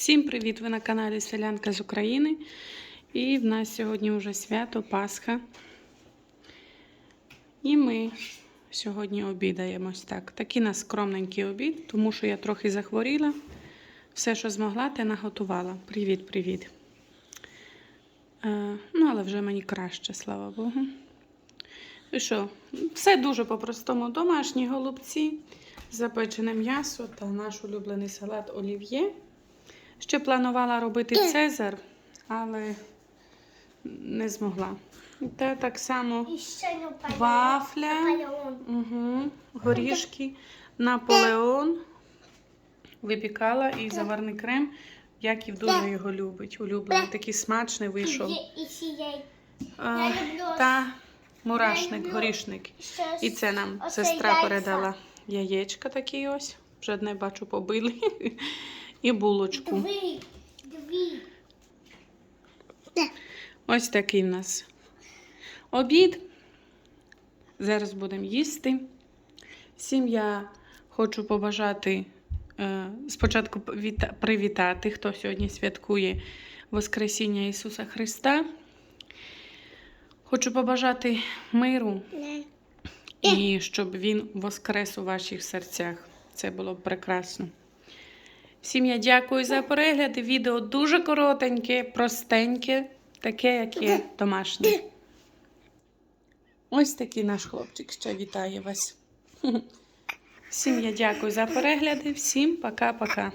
Всім привіт! Ви на каналі Селянка з України. І в нас сьогодні вже свято Пасха. І ми сьогодні обідаємось так. Такий нас скромненький обід, тому що я трохи захворіла. Все, що змогла, те наготувала. Привіт, привіт. Е, ну, але вже мені краще, слава Богу. І що? Все дуже по-простому. Домашні голубці, запечене м'ясо та наш улюблений салат олів'є. Ще планувала робити Цезар, але не змогла. Та так само не. Вафля. Угу, горішки, Наполеон. Випікала і заварний крем. Яків дуже його любить. Улюблений. Такий смачний вийшов. А, та мурашник, горішник. І це нам сестра передала яєчка такі ось. Вже одне бачу побили. І булочку. Дві. Дві. Ось такий в нас обід. Зараз будемо їсти. Всім я хочу побажати е, спочатку привітати, хто сьогодні святкує Воскресіння Ісуса Христа. Хочу побажати миру і щоб Він воскрес у ваших серцях. Це було б прекрасно. Всім я дякую за перегляд. Відео дуже коротеньке, простеньке, таке, як є домашнє. Ось такий наш хлопчик ще вітає вас. Всім я дякую за перегляди. Всім пока-пока.